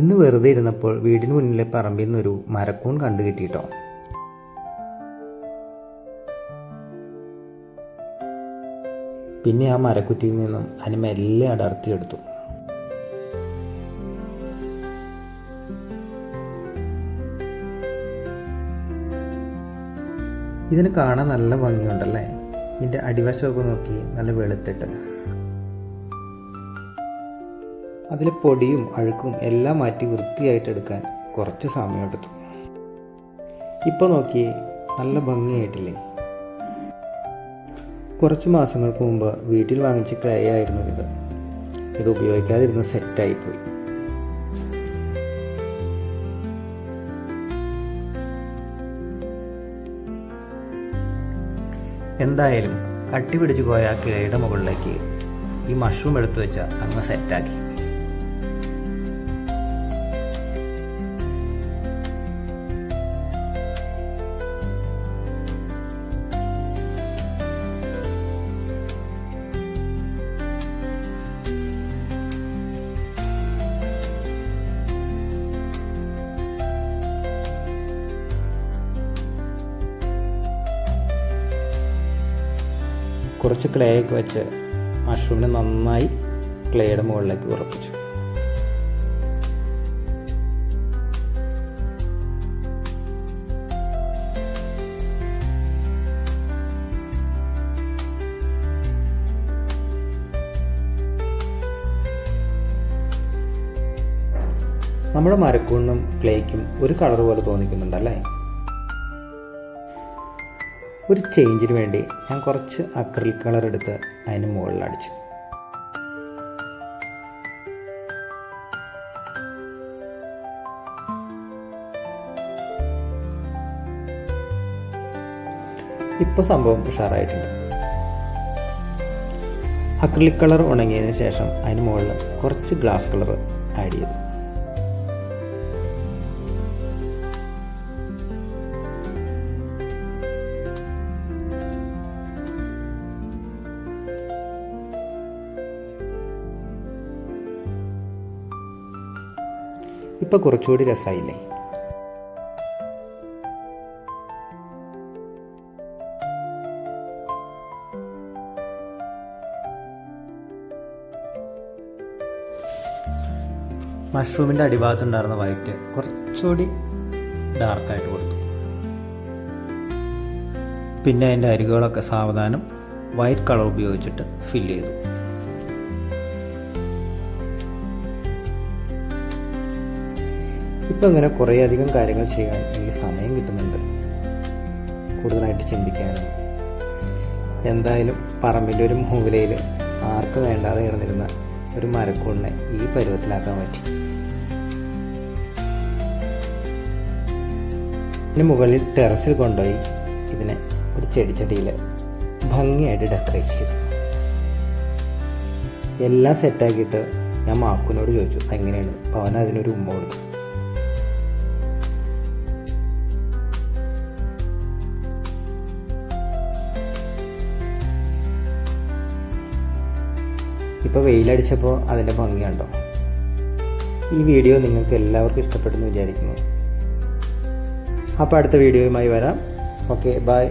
ഇന്ന് വെറുതെ ഇരുന്നപ്പോൾ വീടിന് മുന്നിലെ പറമ്പിൽ നിന്നൊരു മരക്കൂൺ കണ്ടു കിട്ടിയിട്ടോ. പിന്നെ ആ മരക്കുറ്റിയിൽ നിന്നും അതിന് മെല്ലെ അടർത്തിയെടുത്തു ഇതിന് കാണാൻ നല്ല ഭംഗിയുണ്ടല്ലേ? ഇതിന്റെ അടിവശമൊക്കെ നോക്കി നല്ല വെളുത്തിട്ട്. അതിലെ പൊടിയും അഴുക്കും എല്ലാം മാറ്റി വൃത്തിയായിട്ട് എടുക്കാൻ കുറച്ച് സമയമെടുത്തു ഇപ്പോൾ നോക്കിയേ നല്ല ഭംഗിയായിട്ടില്ലേ? കുറച്ച് മാസങ്ങൾക്ക് മുമ്പ് വീട്ടിൽ വാങ്ങിച്ച ക്ലേ ആയിരുന്നു ഇത്. ഇത് ഉപയോഗിക്കാതിരുന്ന സെറ്റായിപ്പോയി എന്തായാലും കട്ടി പിടിച്ചു പോയ ആ കിളയുടെ മുകളിലേക്ക് ഈ മഷ്റൂം എടുത്തു വെച്ച അങ്ങ് സെറ്റാക്കി കുറച്ച് ക്ലേ ഒക്കെ വെച്ച് മഷ്റൂമിനെ നന്നായി ക്ലേയുടെ മുകളിലേക്ക് ഉറപ്പിച്ചു. നമ്മുടെ മരക്കൂണിനും ക്ലേക്കും ഒരു കളർ പോലെ തോന്നിക്കുന്നുണ്ടല്ലേ ഒരു ചേഞ്ചിന് വേണ്ടി ഞാൻ കുറച്ച് അക്രിൽ കളർ എടുത്ത് അതിന് മുകളിൽ അടിച്ചു ഇപ്പോൾ സംഭവം ഉഷാറായിട്ടുണ്ട്. അക്രിലിക് കളർ ഉണങ്ങിയതിന് ശേഷം അതിന് മുകളിൽ കുറച്ച് ഗ്ലാസ് കളർ ആഡ് ചെയ്തു. ഇപ്പം കുറച്ചുകൂടി രസമായില്ലേ മഷ്റൂമിന്റെ അടിഭാഗത്തുണ്ടായിരുന്ന വൈറ്റ് കുറച്ചുകൂടി ഡാർക്കായിട്ട് കൊടുത്തു. പിന്നെ അതിന്റെ അരികുകളൊക്കെ സാവധാനം വൈറ്റ് കളർ ഉപയോഗിച്ചിട്ട് ഫില്ല് ചെയ്തു. ഇപ്പം ഇങ്ങനെ കുറേയധികം കാര്യങ്ങൾ ചെയ്യാൻ എനിക്ക് സമയം കിട്ടുന്നുണ്ട്. കൂടുതലായിട്ട് ചിന്തിക്കാനും. എന്തായാലും പറമ്പിന്റെ ഒരു മൂലയിൽ ആർക്കും വേണ്ടാതെ കിടന്നിരുന്ന ഒരു മരക്കൂടിനെ ഈ പരുവത്തിലാക്കാൻ പറ്റി. ഇതിന് മുകളിൽ ടെറസിൽ കൊണ്ടുപോയി ഇതിനെ ഒരു ചെടിച്ചട്ടിയിൽ ഭംഗിയായിട്ട് ഡെക്കറേറ്റ് ചെയ്തു. എല്ലാം സെറ്റാക്കിയിട്ട് ഞാൻ മാക്കുനോട് ചോദിച്ചു എങ്ങനെയാണ് അപ്പോൾ അവൻ അതിനൊരു ഉമ്മ കൊടുത്തു. ഇപ്പോൾ വെയിലടിച്ചപ്പോൾ അതിന്റെ ഭംഗി കണ്ടോ? ഈ വീഡിയോ നിങ്ങൾക്ക് എല്ലാവർക്കും ഇഷ്ടപ്പെട്ടെന്ന് വിചാരിക്കുന്നു. അപ്പോൾ അടുത്ത വീഡിയോയുമായി വരാം. Okay bye